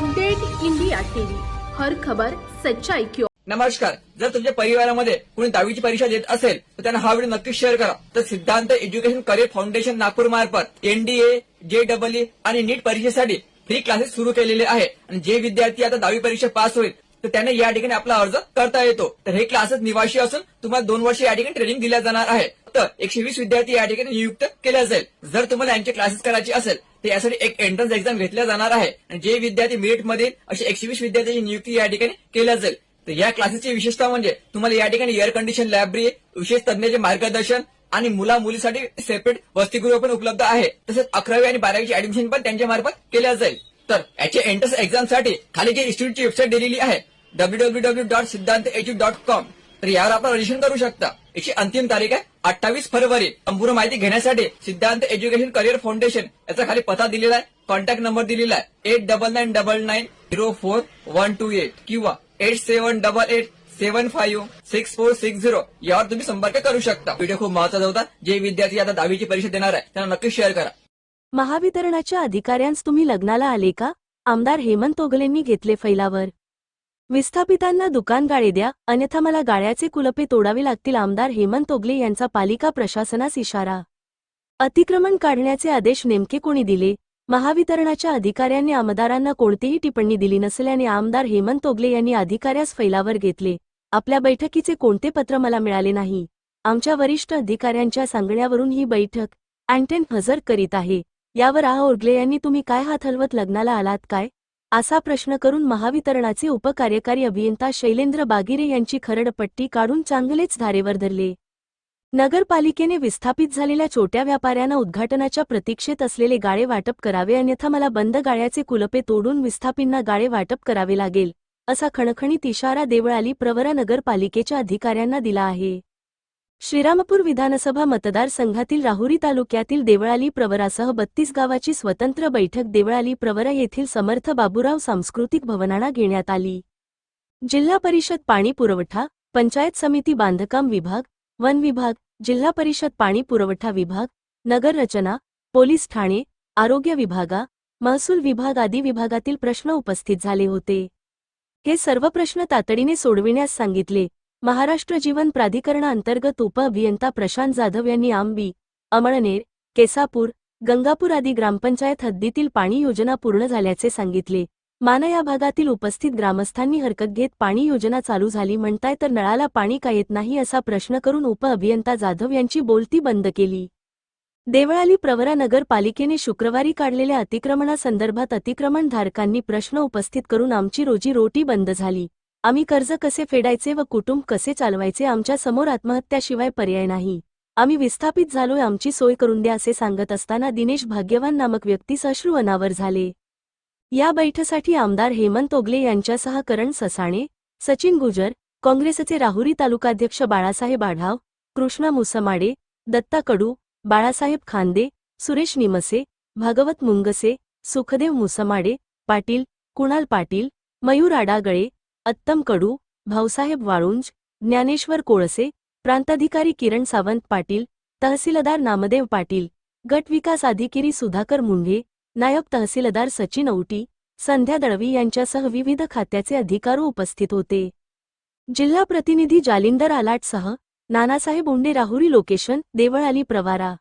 Update India TV. हर खबर सच्चाई क्यों. नमस्कार. जर तुमच्या परिवारामध्ये कोणी दहावीची परीक्षा देत असेल तर त्यांना हा व्हिडिओ नक्कीच शेअर करा. तर सिद्धांत एज्युकेशन करिअर फाउंडेशन नागपूर मार्फत एनडीए जे डबलई आणि नीट परीक्षेसाठी फ्री क्लासेस सुरू केलेले आहे. आणि जे विद्यार्थी आता दहावी परीक्षा पास होईल तर त्यांना या ठिकाणी आपला अर्ज करता येतो. तर हे क्लासेस निवासी असून तुम्हाला दोन वर्ष या ठिकाणी ट्रेनिंग दिल्या जाणार आहे. तर एकशे वीस विद्यार्थी या ठिकाणी नियुक्त केल्या जाईल जर तुम्हाला यांचे क्लासेस करायचे असेल तर यासाठी एक एंट्रन्स एक्झाम घेतल्या जाणार आहे. आणि जे विद्यार्थी मेरिट अशी एकशे वीस विद्यार्थ्यांची नियुक्ती या ठिकाणी केल्या जाईल. तर या क्लासेसची विशेषता म्हणजे तुम्हाला या ठिकाणी एअर कंडिशन लायब्ररी विशेष तज्ञाचे मार्गदर्शन आणि मुला मुलीसाठी सेपरेट वसतिगृह पण उपलब्ध आहे. तसेच अकरावी आणि बारावीची ऍडमिशन पण त्यांच्या मार्फत केल्या जाईल. तर याच्या एंट्रन्स एक्झामसाठी खाली जे इन्स्टिट्यूटची वेबसाईट दिलेली आहे W W W dot Siddhant edu dot com तर यावर आपण रजिस्ट्रेशन करू शकता. याची अंतिम तारीख आहे अठ्ठावीस फरवरी. संपूर्ण माहिती घेण्यासाठी सिद्धांत एज्युकेशन करिअर फाउंडेशन याचा खाली पत्ता दिलेला आहे कॉन्टॅक्ट नंबर दिलेला आहे. Eight double nine double nine zero four one two eight किंवा eight seven double eight seven five six four six zero यावर तुम्ही संपर्क करू शकता. व्हिडिओ खूप महत्त्वाचा होता. जे विद्यार्थी आता दहावीची परीक्षा देणार आहे त्यांना नक्की शेअर करा. महावितरणाच्या अधिकाऱ्यांस तुम्ही लग्नाला आले का? आमदार हेमंत ओगलेंनी घेतले फैलावर. विस्थापितांना दुकान गाळे द्या अन्यथा मला गाळ्याचे कुलपे तोडावे लागतील आमदार हेमंत तोगले यांचा पालिका प्रशासनास इशारा. अतिक्रमण काढण्याचे आदेश नेमके कोणी दिले? महावितरणाच्या अधिकाऱ्यांनी आमदारांना कोणतीही टिप्पणी दिली नसल्याने आमदार हेमंत तोगले यांनी अधिकाऱ्यास फैलावर घेतले. आपल्या बैठकीचे कोणते पत्र मला मिळाले नाही? आमच्या वरिष्ठ अधिकाऱ्यांच्या सांगण्यावरून ही बैठक अँटेन हजर करीत आहे. यावर आ. ओरगले यांनी तुम्ही काय हात हलवत लग्नाला आलात काय? असा प्रश्न करून महावितरणाचे उपकार्यकारी अभियंता शैलेंद्र बागिरे यांची खरडपट्टी काढून चांगलेच धारेवर धरले. नगरपालिकेने विस्थापित झालेल्या छोट्या व्यापाऱ्यांना उद्घाटनाच्या प्रतीक्षेत असलेले गाळे वाटप करावे अन्यथा मला बंद गाळ्याचे कुलपे तोडून विस्थापींना गाळे वाटप करावे लागेल असा खणखणीत इशारा देवळाली प्रवरा नगरपालिकेच्या अधिकाऱ्यांना दिला आहे. श्रीरामपूर विधानसभा मतदारसंघातील राहुरी तालुक्यातील देवळाली प्रवरासह बत्तीस गावाची स्वतंत्र बैठक देवळाली प्रवरा येथील समर्थ बाबूराव सांस्कृतिक भवनाना घेण्यात आली. जिल्हा परिषद पाणी पुरवठा पंचायत समिती बांधकाम विभाग वन विभाग जिल्हा परिषद पाणी पुरवठा विभाग नगर रचना पोलीस ठाणे आरोग्य विभागा महसूल विभाग आदी विभागातील प्रश्न उपस्थित झाले होते. हे सर्व प्रश्न तातडीने सोडविण्यास सांगितले. महाराष्ट्र जीवन प्राधिकरणाअंतर्गत उप अभियंता प्रशांत जाधव यांनी आंबी अमळनेर केसापूर गंगापूर आदी ग्रामपंचायत हद्दीतील पाणी योजना पूर्ण झाल्याचे सांगितले. माना या भागातील उपस्थित ग्रामस्थांनी हरकत घेत पाणी योजना चालू झाली म्हणताय तर नळाला पाणी का येत नाही असा प्रश्न करून उप अभियंता जाधव यांची बोलती बंद केली. देवळाली प्रवरा नगरपालिकेने शुक्रवारी काढलेल्या अतिक्रमणासंदर्भात अतिक्रमणधारकांनी प्रश्न उपस्थित करून आमची रोजी रोटी बंद झाली. आम्ही कर्ज कसे फेडायचे व कुटुंब कसे चालवायचे आमच्यासमोर आत्महत्याशिवाय पर्याय नाही. आम्ही विस्थापित झालोय आमची सोय करून द्या असे सांगत असताना दिनेश भाग्यवान नामक व्यक्ती अश्रू अनावर झाले. या बैठसाठी आमदार हेमंत ओगले यांच्यासह करण ससाणे सचिन गुजर काँग्रेसचे राहुरी तालुकाध्यक्ष बाळासाहेब आढाव कृष्णा मुसमाडे दत्ता कडू बाळासाहेब खांदे सुरेश निमसे भागवत मुंगसे सुखदेव मुसमाडे पाटील कुणाल पाटील मयूर आडागळे अत्तम कडू भाऊसाहेब वाळुंज ज्ञानेश्वर कोळसे प्रांताधिकारी किरण सावंत पाटील तहसीलदार नामदेव पाटील गट विकास अधिकारी सुधाकर मुंढे नायब तहसीलदार सचिन औटी संध्या दळवी यांच्यासह विविध खात्याचे अधिकारी उपस्थित होते. जिल्हा प्रतिनिधी जालिंदर आलाटसह नानासाहेब उंडे राहुरी लोकेशन देवळाली प्रवारा.